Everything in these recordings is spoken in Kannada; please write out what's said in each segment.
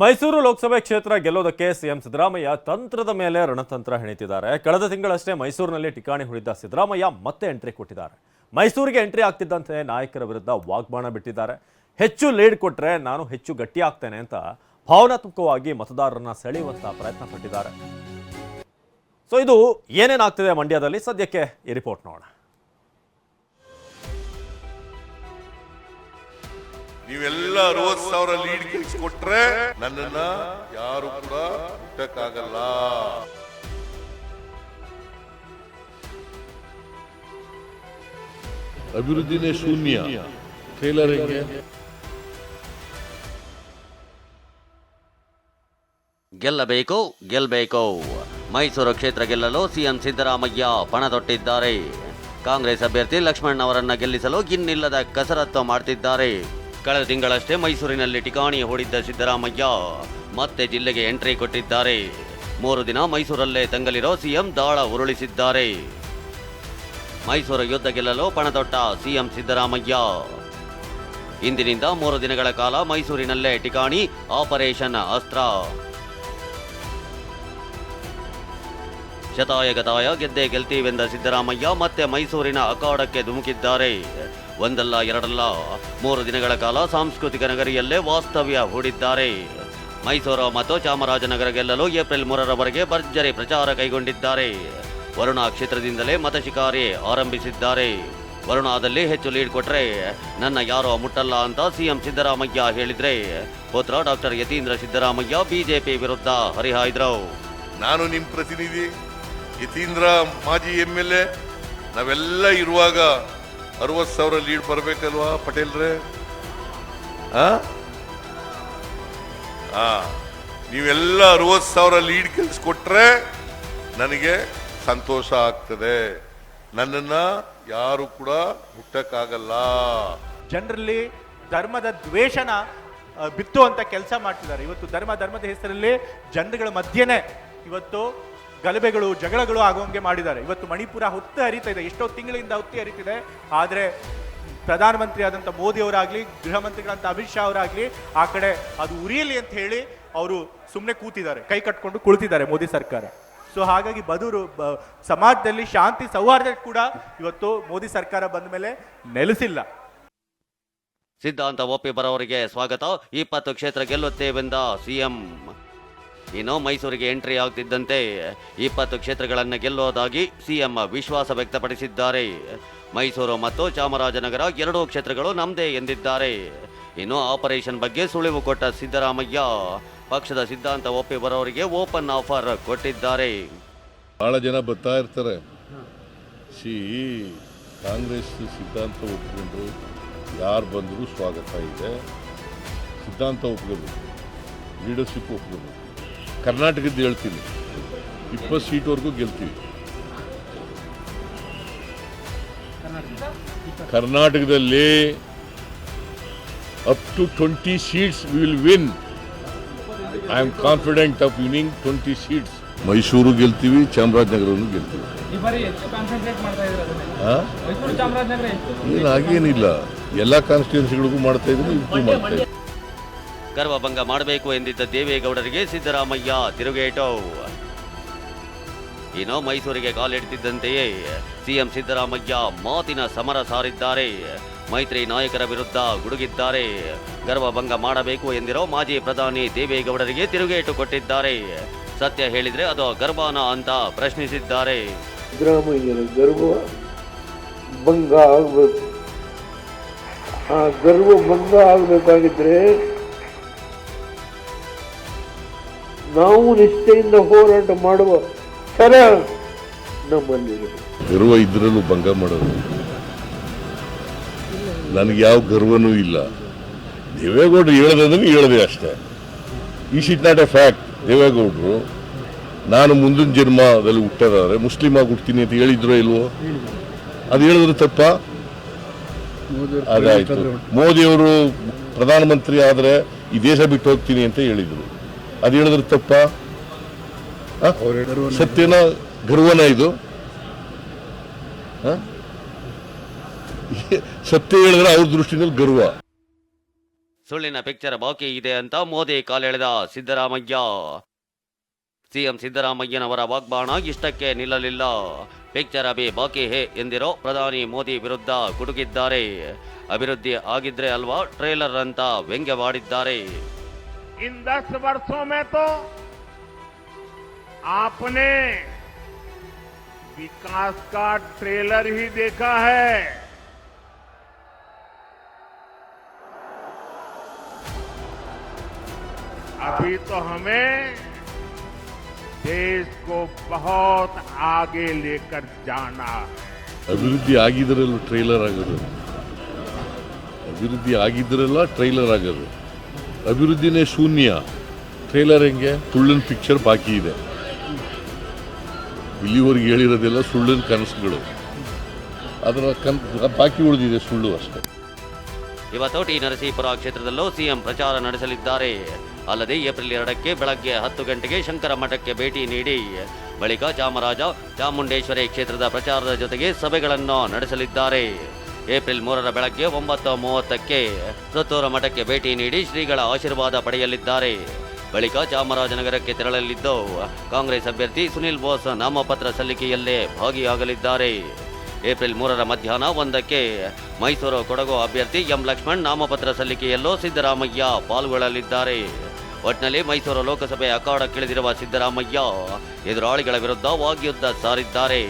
ಮೈಸೂರು ಲೋಕಸಭೆ ಕ್ಷೇತ್ರ ಗೆಲ್ಲೋದಕ್ಕೆ ಸಿಎಂ ಸಿದ್ದರಾಮಯ್ಯ ತಂತ್ರದ ಮೇಲೆ ರಣತಂತ್ರ ಹೆಣಿತಿದ್ದಾರೆ. ಕಳೆದ ತಿಂಗಳಷ್ಟೇ ಮೈಸೂರಿನಲ್ಲಿ ಠಿಕಾಣಿ ಹುಡಿದ ಸಿದ್ದರಾಮಯ್ಯ ಮತ್ತೆ ಎಂಟ್ರಿ ಕೊಟ್ಟಿದ್ದಾರೆ. ಮೈಸೂರಿಗೆ ಎಂಟ್ರಿ ಆಗ್ತಿದ್ದಂತೆ ನಾಯಕರ ವಿರುದ್ಧ ವಾಗ್ಬಾಣ ಬಿಟ್ಟಿದ್ದಾರೆ. ಹೆಚ್ಚು ಲೀಡ್ ಕೊಟ್ಟರೆ ನಾನು ಹೆಚ್ಚು ಗಟ್ಟಿ ಆಗ್ತೇನೆ ಅಂತ ಭಾವನಾತ್ಮಕವಾಗಿ ಮತದಾರರನ್ನ ಸೆಳೆಯುವಂತಹ ಪ್ರಯತ್ನ ಪಟ್ಟಿದ್ದಾರೆ ಸೊ ಇದು ಏನೇನಾಗ್ತಿದೆ ಮಂಡ್ಯದಲ್ಲಿ? ಸದ್ಯಕ್ಕೆ ಈ ರಿಪೋರ್ಟ್ ನೋಡೋಣ. ನೀವೆಲ್ಲ ಅರವತ್ ಸಾವಿರ ಲೀಡ್ ಗೆಲ್ಸ್ಕೊಟ್ರೆ ನನ್ನನ್ನ ಯಾರು ಕೂಡ ಮುಟ್ಟಕ್ಕಾಗಲ್ಲ. ಅಭಿವೃದ್ಧಿನೇ ಶೂನ್ಯ. ಟ್ರೇಲರ್ ಹೆಂಗೆ ಗೆಲ್ಲಬೇಕು ಗೆಲ್ಲಬೇಕು ಮೈಸೂರು ಕ್ಷೇತ್ರ ಗೆಲ್ಲಲು ಸಿಎಂ ಸಿದ್ದರಾಮಯ್ಯ ಪಣತೊಟ್ಟಿದ್ದಾರೆ ಕಾಂಗ್ರೆಸ್ ಅಭ್ಯರ್ಥಿ ಲಕ್ಷ್ಮಣ್ ಅವರನ್ನ ಗೆಲ್ಲಿಸಲು ಇನ್ನಿಲ್ಲದ ಕಸರತ್ತು ಮಾಡ್ತಿದ್ದಾರೆ. ಕಳೆದ ತಿಂಗಳಷ್ಟೇ ಮೈಸೂರಿನಲ್ಲಿ ಠಿಕಾಣಿ ಹೂಡಿದ್ದ ಸಿದ್ದರಾಮಯ್ಯ ಮತ್ತೆ ಜಿಲ್ಲೆಗೆ ಎಂಟ್ರಿ ಕೊಟ್ಟಿದ್ದಾರೆ. ಮೂರು ದಿನ ಮೈಸೂರಲ್ಲೇ ತಂಗಲಿರೋ ಸಿಎಂ ದಾಳ ಉರುಳಿಸಿದ್ದಾರೆ. ಮೈಸೂರು ಯುದ್ಧ ಗೆಲ್ಲಲು ಪಣತೊಟ್ಟ ಸಿಎಂ ಸಿದ್ದರಾಮಯ್ಯ. ಇಂದಿನಿಂದ ಮೂರು ದಿನಗಳ ಕಾಲ ಮೈಸೂರಿನಲ್ಲೇ ಠಿಕಾಣಿ ಆಪರೇಷನ್ ಅಸ್ತ್ರ. ಶತಾಯಗತಾಯ ಗೆದ್ದೆ ಗೆಲ್ತೀವೆಂದ ಸಿದ್ದರಾಮಯ್ಯ ಮತ್ತೆ ಮೈಸೂರಿನ ಅಖಾಡಕ್ಕೆ ಧುಮುಕಿದ್ದಾರೆ. ಒಂದಲ್ಲ ಎರಡಲ್ಲ, ಮೂರು ದಿನಗಳ ಕಾಲ ಸಾಂಸ್ಕೃತಿಕ ನಗರಿಯಲ್ಲೇ ವಾಸ್ತವ್ಯ ಹೂಡಿದ್ದಾರೆ. ಮೈಸೂರು ಮತ್ತು ಚಾಮರಾಜನಗರ ಗೆಲ್ಲಲು ಏಪ್ರಿಲ್ ಮೂರರವರೆಗೆ ಭರ್ಜರಿ ಪ್ರಚಾರ ಕೈಗೊಂಡಿದ್ದಾರೆ. ವರುಣಾ ಕ್ಷೇತ್ರದಿಂದಲೇ ಮತ ಶಿಕಾರಿ ಆರಂಭಿಸಿದ್ದಾರೆ. ವರುಣಾದಲ್ಲಿ ಹೆಚ್ಚು ಲೀಡ್ ಕೊಟ್ಟರೆ ನನ್ನ ಯಾರೋ ಮುಟ್ಟಲ್ಲ ಅಂತ ಸಿಎಂ ಸಿದ್ದರಾಮಯ್ಯ ಹೇಳಿದ್ರೆ, ಪುತ್ರ ಡಾಕ್ಟರ್ ಯತೀಂದ್ರ ಸಿದ್ದರಾಮಯ್ಯ ಬಿಜೆಪಿ ವಿರುದ್ಧ ಹರಿಹಾಯ್ದ್ರು. ನಾನು ನಿಮ್ಮ ಪ್ರತಿನಿಧಿ. ಯತೀಂದ್ರ ಮಾಜಿ ಎಂ ಎಲ್ ಎ, ನಾವೆಲ್ಲ ಇರುವಾಗ ಅರವತ್ ಸಾವಿರ ಲೀಡ್ ಬರಬೇಕಲ್ವಾ ಪಟೇಲ್ರೆ? ನೀವೆಲ್ಲ ಅರವತ್ತು ಸಾವಿರ ಲೀಡ್ ಗೆಲ್ಸ್ಕೊಟ್ರೆ ನನಗೆ ಸಂತೋಷ ಆಗ್ತದೆ. ನನ್ನನ್ನ ಯಾರು ಕೂಡ ಹುಟ್ಟಕ್ಕಾಗಲ್ಲ ಜನರಲ್ಲಿ ಧರ್ಮದ ದ್ವೇಷನ ಬಿತ್ತು ಅಂತ ಕೆಲಸ ಮಾಡ್ತಿದ್ದಾರೆ. ಇವತ್ತು ಧರ್ಮ, ಧರ್ಮದ ಹೆಸರಲ್ಲಿ ಜನಗಳ ಮಧ್ಯೆನೇ ಇವತ್ತು ಗಲಭೆಗಳು, ಜಗಳಗಳು ಆಗೋಂಗೆ ಮಾಡಿದ್ದಾರೆ. ಇವತ್ತು ಮಣಿಪುರ ಹೊತ್ತು ಹರಿತಾ ಇದೆ. ಎಷ್ಟೋ ತಿಂಗಳಿಂದ ಹೊತ್ತಿ ಹರಿತಿದೆ. ಆದರೆ ಪ್ರಧಾನಮಂತ್ರಿ ಆದಂಥ ಮೋದಿ ಅವರಾಗಲಿ ಗೃಹ ಮಂತ್ರಿಗಳಂತ ಅಮಿತ್ ಶಾ ಅವರಾಗಲಿ, ಆ ಕಡೆ ಅದು ಉರಿಯಲಿ ಅಂತ ಹೇಳಿ ಅವರು ಸುಮ್ಮನೆ ಕೂತಿದ್ದಾರೆ. ಕೈ ಕಟ್ಕೊಂಡು ಕುಳಿತಿದ್ದಾರೆ ಮೋದಿ ಸರ್ಕಾರ. ಸೊ ಹಾಗಾಗಿ ಬದುರು ಸಮಾಜದಲ್ಲಿ ಶಾಂತಿ ಸೌಹಾರ್ದ ಕೂಡ ಇವತ್ತು ಮೋದಿ ಸರ್ಕಾರ ಬಂದ ಮೇಲೆ ನೆಲೆಸಿಲ್ಲ. ಸಿದ್ಧಾಂತ ಒಪ್ಪಿ ಬರೋರಿಗೆ ಸ್ವಾಗತ. ಇಪ್ಪತ್ತು ಕ್ಷೇತ್ರ ಗೆಲ್ಲುತ್ತೇವೆಂದ ಸಿಎಂ. ಇನ್ನು ಮೈಸೂರಿಗೆ ಎಂಟ್ರಿ ಆಗ್ತಿದ್ದಂತೆ ಇಪ್ಪತ್ತು ಕ್ಷೇತ್ರಗಳನ್ನು ಗೆಲ್ಲೋದಾಗಿ ಸಿಎಂ ವಿಶ್ವಾಸ ವ್ಯಕ್ತಪಡಿಸಿದ್ದಾರೆ. ಮೈಸೂರು ಮತ್ತು ಚಾಮರಾಜನಗರ ಎರಡೂ ಕ್ಷೇತ್ರಗಳು ನಮ್ಮದೇ ಎಂದಿದ್ದಾರೆ. ಇನ್ನು ಆಪರೇಷನ್ ಬಗ್ಗೆ ಸುಳಿವು ಕೊಟ್ಟ ಸಿದ್ದರಾಮಯ್ಯ ಪಕ್ಷದ ಸಿದ್ಧಾಂತ ಒಪ್ಪಿ ಬರೋರಿಗೆ ಓಪನ್ ಆಫರ್ ಕೊಟ್ಟಿದ್ದಾರೆ. ಬಹಳ ಜನ ಬರ್ತಾ ಇರ್ತಾರೆ. ಸಿ ಕಾಂಗ್ರೆಸ್ ಸಿದ್ಧಾಂತ ಒಪ್ಪಿಕೊಂಡು ಯಾರು ಬಂದರೂ ಸ್ವಾಗತ ಇದೆ. ಸಿದ್ಧಾಂತ ಒಪ್ಕೋಬೇಕು. ಲೀಡರ್ಶಿಪ್ ಒಪ್ಕೋಬೇಕು. ಕರ್ನಾಟಕದ್ದು ಹೇಳ್ತೀನಿ. ಇಪ್ಪತ್ತು ಸೀಟ್ವರೆಗೂ ಗೆಲ್ತೀವಿ. ಕರ್ನಾಟಕದಲ್ಲಿ up to twenty seats will win I am confident of winning twenty seats Mysuru ಗೆಲ್ತೀವಿ ಚಾಮರಾಜನಗರವನ್ನು ಗೆಲ್ತೀವಿ. ಏನು ಹಾಗೇನಿಲ್ಲ. ಎಲ್ಲ ಕಾನ್ಸ್ಟಿಟ್ಯೂನ್ಸಿಗಳಿಗೂ ಮಾಡ್ತಾ ಇದ್ರು ಇದು ಮಾಡ್ತಾ ಇದ್ದೀನಿ. ಗರ್ವಭಂಗ ಮಾಡಬೇಕು ಎಂದಿದ್ದ ದೇವೇಗೌಡರಿಗೆ ಸಿದ್ದರಾಮಯ್ಯ ತಿರುಗೇಟು. ಇನ್ನು ಮೈಸೂರಿಗೆ ಕಾಲಿಡ್ತಿದ್ದಂತೆಯೇ ಸಿಎಂ ಸಿದ್ದರಾಮಯ್ಯ ಮಾತಿನ ಸಮರ ಸಾರಿದ್ದಾರೆ. ಮೈತ್ರಿ ನಾಯಕರ ವಿರುದ್ಧ ಗುಡುಗಿದ್ದಾರೆ. ಗರ್ವಭಂಗ ಮಾಡಬೇಕು ಎಂದಿರೋ ಮಾಜಿ ಪ್ರಧಾನಿ ದೇವೇಗೌಡರಿಗೆ ತಿರುಗೇಟು ಕೊಟ್ಟಿದ್ದಾರೆ. ಸತ್ಯ ಹೇಳಿದ್ರೆ ಅದು ಗರ್ಭಾನ ಅಂತ ಪ್ರಶ್ನಿಸಿದ್ದಾರೆ. ಸಿದ್ದರಾಮಯ್ಯನ ಗರ್ವ ಭಂಗ ಆಗಬೇಕು. ಆ ಗರ್ವ ಭಂಗ ಆಗಬೇಕಾಗಿದ್ರೆ ನಾವು ನಿಷ್ಠೆಯಿಂದ ಹೋರಾಟ ಮಾಡುವ ಸರ ನಮ್ಮಲ್ಲಿರಬೇಕು ಗರ್ವ ಇದ್ರಲ್ಲೂ ಭಂಗ ಮಾಡೋದು ನನಗೆ ಯಾವ ಗರ್ವನೂ ಇಲ್ಲ. ದೇವೇಗೌಡರು ಹೇಳೋದನ್ನು ಹೇಳದೆ ಅಷ್ಟೇ. ಈ ಇಟ್ ನಾಟ್ ಎ ಫ್ಯಾಕ್ಟ್ ದೇವೇಗೌಡರು. ನಾನು ಮುಂದಿನ ಜನ್ಮದಲ್ಲಿ ಹುಟ್ಟೋದಾದ್ರೆ ಮುಸ್ಲಿಮ್ ಆಗಿ ಹುಡ್ತೀನಿ ಅಂತ ಹೇಳಿದ್ರು ಇಲ್ವೋ? ಅದು ಹೇಳಿದ್ರೆ ತಪ್ಪ? ಅದಾಯ್ತು. ಮೋದಿಯವರು ಪ್ರಧಾನಮಂತ್ರಿ ಆದರೆ ಈ ದೇಶ ಬಿಟ್ಟು ಹೋಗ್ತೀನಿ ಅಂತ ಹೇಳಿದ್ರು. ಅದು ಹೇಳಿದ್ರೆ ತಪ್ಪ? ಸತ್ಯನ ಗರ್ವನ ಇದು? ಸತ್ಯ ಹೇಳಿದ್ರೆ ಅವ್ರ ದೃಷ್ಟಿನಲ್ಲಿ ಗರ್ವ. ಸುಳ್ಳಿನ ಪಿಕ್ಚರ್ ಬಾಕಿ ಇದೆ ಅಂತ ಮೋದಿ ಕಾಲೆಳೆದ ಸಿದ್ದರಾಮಯ್ಯ. ಸಿಎಂ ಸಿದ್ದರಾಮಯ್ಯನವರ ವಾಗ್ಬಾಣ ಇಷ್ಟಕ್ಕೆ ನಿಲ್ಲಲಿಲ್ಲ. ಪಿಕ್ಚರ್ ಅಭಿ ಬಾಕಿ ಹೇ ಎಂದಿರೋ ಪ್ರಧಾನಿ ಮೋದಿ ವಿರುದ್ಧ ಗುಡುಗಿದ್ದಾರೆ ಅಭಿವೃದ್ಧಿ ಆಗಿದ್ರೆ ಅಲ್ವಾ ಟ್ರೇಲರ್ ಅಂತ ವ್ಯಂಗ್ಯವಾಡಿದ್ದಾರೆ. इन दस वर्षों में तो आपने विकास का ट्रेलर ही देखा है अभी तो हमें देश को बहुत आगे लेकर जाना है ಅಭಿವೃದ್ಧಿ ಆಗಿದ್ರಲ್ಲ ಟ್ರೈಲರ್ ಆಗೋದು ಅಭಿವೃದ್ಧಿ ಆಗಿದ್ರಲ್ಲ ಟ್ರೈಲರ್ ಆಗೋದು ಅಭಿವೃದ್ಧಿನೇ ಶೂನ್ಯ. ಟ್ರೈಲರ್ ಹೆಂಗೆ? ಸುಳ್ಳಿನ ಪಿಕ್ಚರ್ ಬಾಕಿ ಇದೆ. ಇಲ್ಲಿವರೆಗೆ ಹೇಳಿರೋದೆಲ್ಲ ಸುಳ್ಳಿನ ಕನಸುಗಳು. ಅದರ ಕನ್ ಬಾಕಿ ಉಳಿದಿದೆ ಸುಳ್ಳು ಅಷ್ಟೇ. ಇವತ್ತು ಟಿ ನರಸೀಪುರ ಕ್ಷೇತ್ರದಲ್ಲೂ ಸಿಎಂ ಪ್ರಚಾರ ನಡೆಸಲಿದ್ದಾರೆ. ಅಲ್ಲದೆ ಏಪ್ರಿಲ್ ಎರಡಕ್ಕೆ ಬೆಳಗ್ಗೆ ಹತ್ತು ಗಂಟೆಗೆ ಶಂಕರ ಮಠಕ್ಕೆ ಭೇಟಿ ನೀಡಿ, ಬಳಿಕ ಚಾಮರಾಜ, ಚಾಮುಂಡೇಶ್ವರಿ ಕ್ಷೇತ್ರದ ಪ್ರಚಾರದ ಜೊತೆಗೆ ಸಭೆಗಳನ್ನು ನಡೆಸಲಿದ್ದಾರೆ. ಏಪ್ರಿಲ್ ಮೂರರ ಬೆಳಗ್ಗೆ ಒಂಬತ್ತು ಮೂವತ್ತಕ್ಕೆ ಸುತ್ತೂರು ಮಠಕ್ಕೆ ಭೇಟಿ ನೀಡಿ ಶ್ರೀಗಳ ಆಶೀರ್ವಾದ ಪಡೆಯಲಿದ್ದಾರೆ. ಬಳಿಕ ಚಾಮರಾಜನಗರಕ್ಕೆ ತೆರಳಲಿದ್ದು, ಕಾಂಗ್ರೆಸ್ ಅಭ್ಯರ್ಥಿ ಸುನಿಲ್ ಬೋಸ್ ನಾಮಪತ್ರ ಸಲ್ಲಿಕೆಯಲ್ಲೇ ಭಾಗಿಯಾಗಲಿದ್ದಾರೆ. ಏಪ್ರಿಲ್ ಮೂರರ ಮಧ್ಯಾಹ್ನ ಒಂದಕ್ಕೆ ಮೈಸೂರು ಕೊಡಗು ಅಭ್ಯರ್ಥಿ ಎಂ ಲಕ್ಷ್ಮಣ್ ನಾಮಪತ್ರ ಸಲ್ಲಿಕೆಯಲ್ಲೂ ಸಿದ್ದರಾಮಯ್ಯ ಪಾಲ್ಗೊಳ್ಳಲಿದ್ದಾರೆ. ಒಟ್ನಲ್ಲಿ ಮೈಸೂರು ಲೋಕಸಭೆ ಅಖಾಡಕ್ಕಿಳಿದಿರುವ ಸಿದ್ದರಾಮಯ್ಯ ಎದುರಾಳಿಗಳ ವಿರುದ್ಧ ವಾಗ್ಯುದ್ಧ ಸಾರಿದ್ದಾರೆ.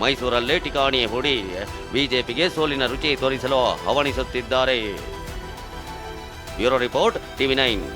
ಮೈಸೂರಲ್ಲೇ ಠಿಕಾಣಿ ಹೂಡಿ ಬಿಜೆಪಿಗೆ ಸೋಲಿನ ರುಚಿ ತೋರಿಸಲು ಹವಣಿಸುತ್ತಿದ್ದಾರೆ. Bureau report TV nine.